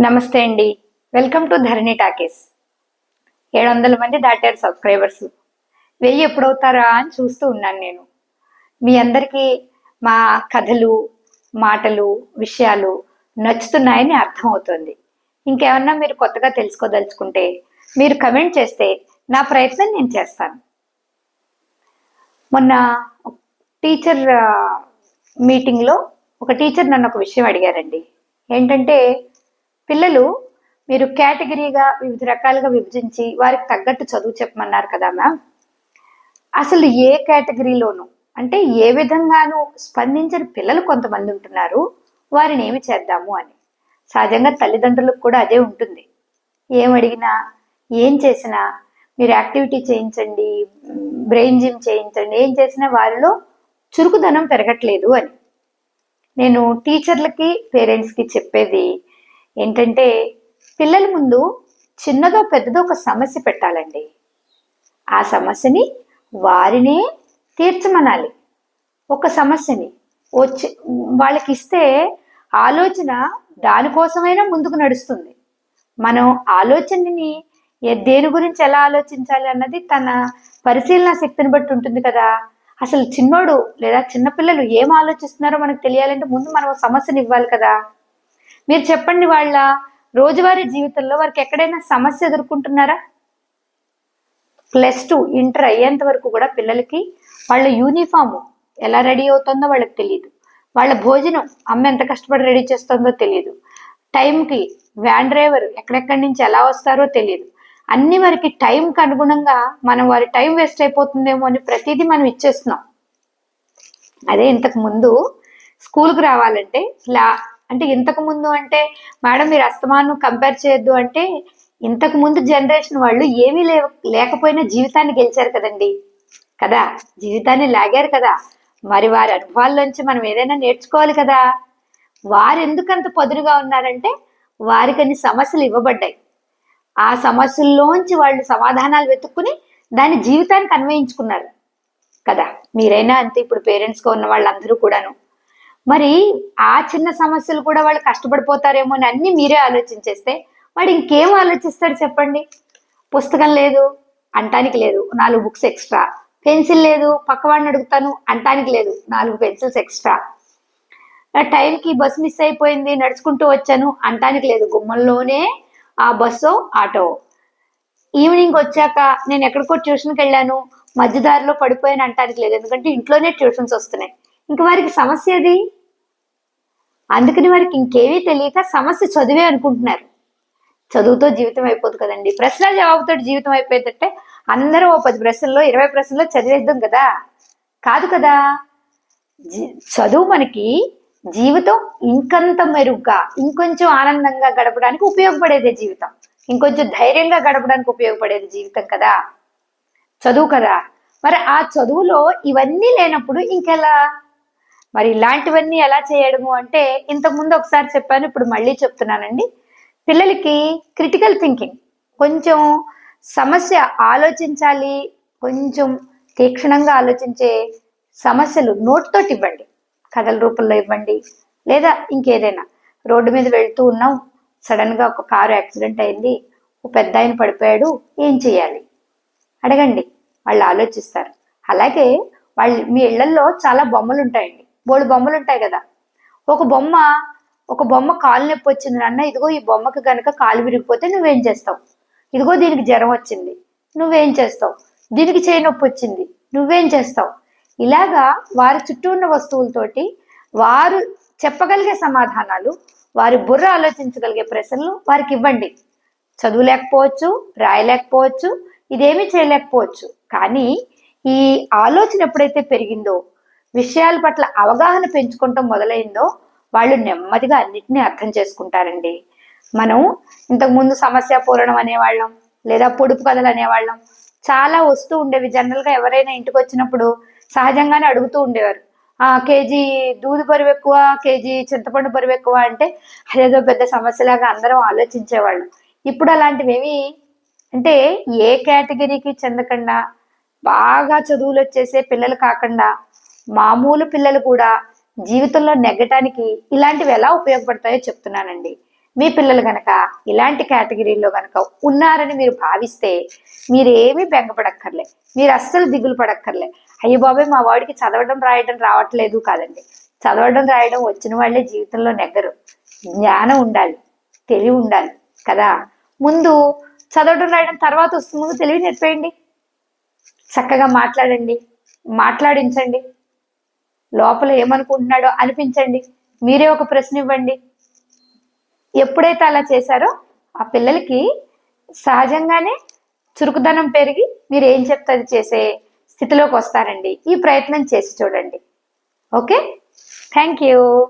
నమస్తే అండి. Welcome to Dharani talkies. ఏడు వందల మంది దాటారు సబ్స్క్రైబర్స్. వెయ్యి ఎప్పుడవుతారా అని చూస్తూ ఉన్నాను నేను. మీ అందరికీ మా కథలు మాటలు విషయాలు నచ్చుతున్నాయని అర్థమవుతుంది. ఇంకేమన్నా మీరు కొత్తగా తెలుసుకోదలుచుకుంటే మీరు కమెంట్ చేస్తే నా ప్రయత్నం నేను చేస్తాను. మొన్న టీచర్ మీటింగ్లో ఒక టీచర్ నన్ను ఒక విషయం అడిగారండి. ఏంటంటే పిల్లలు మీరు కేటగిరీగా వివిధ రకాలుగా విభజించి వారికి తగ్గట్టు చదువు చెప్పమన్నారు కదా మ్యామ్. అసలు ఏ కేటగిరీలోనూ అంటే ఏ విధంగానూ స్పందించని పిల్లలు కొంతమంది ఉంటున్నారు. వారిని ఏమి చేద్దాము అని. సహజంగా తల్లిదండ్రులకు కూడా అదే ఉంటుంది. ఏం అడిగినా ఏం చేసినా మీరు యాక్టివిటీ చేయించండి బ్రెయిన్ జిమ్ చేయించండి ఏం చేసినా వారిలో చురుకుదనం పెరగట్లేదు అని. నేను టీచర్లకి పేరెంట్స్కి చెప్పేది ఏంటంటే పిల్లల ముందు చిన్నదో పెద్దదో ఒక సమస్య పెట్టాలండి. ఆ సమస్యని వారినే తీర్చమనాలి. ఒక సమస్యని వచ్చి వాళ్ళకి ఇస్తే ఆలోచన దానికోసమైనా ముందుకు నడుస్తుంది. మనం ఆలోచనని దేని గురించి ఎలా ఆలోచించాలి అన్నది తన పరిశీలన శక్తిని బట్టి ఉంటుంది కదా. అసలు చిన్నోడు లేదా చిన్నపిల్లలు ఏం ఆలోచిస్తున్నారో మనకు తెలియాలంటే ముందు మనం సమస్యని ఇవ్వాలి కదా. మీరు చెప్పండి వాళ్ళ రోజువారీ జీవితంలో వారికి ఎక్కడైనా సమస్య ఎదుర్కొంటున్నారా? ప్లస్ టూ ఇంటర్ అయ్యేంత వరకు కూడా పిల్లలకి వాళ్ళ యూనిఫామ్ ఎలా రెడీ అవుతుందో వాళ్ళకి తెలియదు వాళ్ళ భోజనం అమ్మ ఎంత కష్టపడి రెడీ చేస్తుందో తెలియదు టైంకి వ్యాన్ డ్రైవర్ ఎక్కడెక్కడి నుంచి ఎలా వస్తారో తెలియదు అన్ని వారికి టైంకి అనుగుణంగా మనం వారి టైం వేస్ట్ అయిపోతుందేమో అని ప్రతిదీ మనం ఇచ్చేస్తున్నాం. అదే ఇంతకు ముందు స్కూల్కి రావాలంటే లా అంటే ఇంతకు ముందు అంటే మేడం మీరు అస్తమానం కంపేర్ చేయొద్దు అంటే ఇంతకు ముందు జనరేషన్ వాళ్ళు ఏమీ లే లేకపోయినా జీవితాన్ని గెలిచారు కదండి. కదా? జీవితాన్ని లాగారు కదా. మరి వారి అనుభవాల్లోంచి మనం ఏదైనా నేర్చుకోవాలి కదా. వారు ఎందుకంత పదునుగా ఉన్నారంటే వారికి అన్ని సమస్యలు ఇవ్వబడ్డాయి. ఆ సమస్యల్లోంచి వాళ్ళు సమాధానాలు వెతుక్కుని దాని జీవితానికి అన్వయించుకున్నారు. కదా? మీరైనా అంతే ఇప్పుడు పేరెంట్స్గా ఉన్న వాళ్ళందరూ కూడాను. మరి ఆ చిన్న సమస్యలు కూడా వాళ్ళు కష్టపడిపోతారేమో అని అన్ని మీరే ఆలోచించేస్తే వాడు ఇంకేం ఆలోచిస్తాడు చెప్పండి? పుస్తకం లేదు అంటానికి లేదు నాలుగు బుక్స్ ఎక్స్ట్రా. పెన్సిల్ లేదు పక్కవాడిని అడుగుతాను అంటానికి లేదు నాలుగు పెన్సిల్స్ ఎక్స్ట్రా. ఆ టైంకి బస్ మిస్ అయిపోయింది నడుచుకుంటూ వచ్చాను అంటానికి లేదు గుమ్మంలోనే ఆ బస్సు ఆటో. ఈవినింగ్ వచ్చాక నేను ఎక్కడికో ట్యూషన్కి వెళ్ళాను మధ్యదారిలో పడిపోయాను అంటానికి లేదు ఎందుకంటే ఇంట్లోనే ట్యూషన్స్ వస్తున్నాయి. ఇంక వారికి సమస్య అది అందుకని వారికి ఇంకేమీ తెలియక సమస్య చదివే అనుకుంటున్నారు. చదువుతో జీవితం అయిపోదు కదండి. ప్రశ్న జవాబుతో జీవితం అయిపోయిందంటే అందరూ ఓ పది ప్రశ్నల్లో ఇరవై ప్రశ్నల్లో చదివేద్దాం కదా. కాదు కదా. చదువు మనకి జీవితం ఇంకంత మెరుగ్గా ఇంకొంచెం ఆనందంగా గడపడానికి ఉపయోగపడేదే జీవితం. ఇంకొంచెం ధైర్యంగా గడపడానికి ఉపయోగపడేది జీవితం కదా. చదువు కదా. మరి ఆ చదువులో ఇవన్నీ లేనప్పుడు ఇంకెలా? మరి ఇలాంటివన్నీ ఎలా చేయడము అంటే ఇంతకుముందు ఒకసారి చెప్పాను ఇప్పుడు మళ్ళీ చెప్తున్నానండి. పిల్లలకి క్రిటికల్ థింకింగ్ కొంచెం సమస్య ఆలోచించాలి కొంచెం తీక్షణంగా ఆలోచించే సమస్యలు నోటితోటి ఇవ్వండి. కథల రూపంలో ఇవ్వండి. లేదా ఇంకేదైనా. రోడ్డు మీద వెళ్తూ ఉన్నాం సడన్గా ఒక కారు యాక్సిడెంట్ అయింది ఓ పెద్ద ఆయన పడిపోయాడు ఏం చేయాలి? అడగండి. వాళ్ళు ఆలోచిస్తారు. అలాగే వాళ్ళు మీ ఇళ్ళల్లో చాలా బొమ్మలు ఉంటాయండి. బోడు బొమ్మలు ఉంటాయి కదా. ఒక బొమ్మ ఒక బొమ్మ కాలు నొప్పి వచ్చింది నాన్న ఇదిగో ఈ బొమ్మకి కనుక కాలు విరిగిపోతే నువ్వేం చేస్తావు? ఇదిగో దీనికి జ్వరం వచ్చింది నువ్వేం చేస్తావు? దీనికి చేయి నొప్పి వచ్చింది నువ్వేం చేస్తావు? ఇలాగా వారి చుట్టూ ఉన్న వస్తువులతోటి వారు చెప్పగలిగే సమాధానాలు వారి బుర్ర ఆలోచించగలిగే ప్రశ్నలు వారికి ఇవ్వండి. చదువు లేకపోవచ్చు రాయలేకపోవచ్చు ఇదేమీ చేయలేకపోవచ్చు. కానీ ఈ ఆలోచన ఎప్పుడైతే పెరిగిందో విషయాల పట్ల అవగాహన పెంచుకుంటాం మొదలైందో వాళ్ళు నెమ్మదిగా అన్నిటినీ అర్థం చేసుకుంటారండి. మనం ఇంతకుముందు సమస్య పూరణం అనేవాళ్ళం లేదా పొడుపు కథలు అనేవాళ్ళం. చాలా వస్తూ ఉండేవి. జనరల్గా ఎవరైనా ఇంటికి వచ్చినప్పుడు సహజంగానే అడుగుతూ ఉండేవారు. ఆ కేజీ దూది పరువు ఎక్కువ కేజీ చింతపండు బరువు ఎక్కువ అంటే అదేదో పెద్ద సమస్యలాగా అందరం ఆలోచించేవాళ్ళం. ఇప్పుడు అలాంటివేవి అంటే ఏ కేటగిరీకి చెందకుండా బాగా చదువులు వచ్చేసే పిల్లలు కాకుండా మామూలు పిల్లలు కూడా జీవితంలో నెగ్గటానికి ఇలాంటివి ఎలా ఉపయోగపడతాయో చెప్తున్నానండి. మీ పిల్లలు కనుక ఇలాంటి కేటగిరీలో కనుక ఉన్నారని మీరు భావిస్తే మీరేమీ బెంగపడక్కర్లే. మీరు అస్సలు దిగులు పడక్కర్లే. అయ్యో బాబాయ్ మా వాడికి చదవడం రాయడం రావట్లేదు కాదండి. చదవడం రాయడం వచ్చిన వాళ్ళే జీవితంలో నెగ్గరు. జ్ఞానం ఉండాలి తెలివి ఉండాలి కదా. ముందు చదవడం రాయడం తర్వాత వస్తుంది. ముందు తెలివి నేర్పేయండి. చక్కగా మాట్లాడండి మాట్లాడించండి. లోపల ఏమనుకుంటున్నాడో అనిపించండి. మీరే ఒక ప్రశ్న ఇవ్వండి. ఎప్పుడైతే అలా చేశారో ఆ పిల్లలకి సహజంగానే చురుకుదనం పెరిగి మీరు ఏం చెప్తే అది చేసే స్థితిలోకి వస్తారండి. ఈ ప్రయత్నం చేసి చూడండి. ఓకే? Thank you.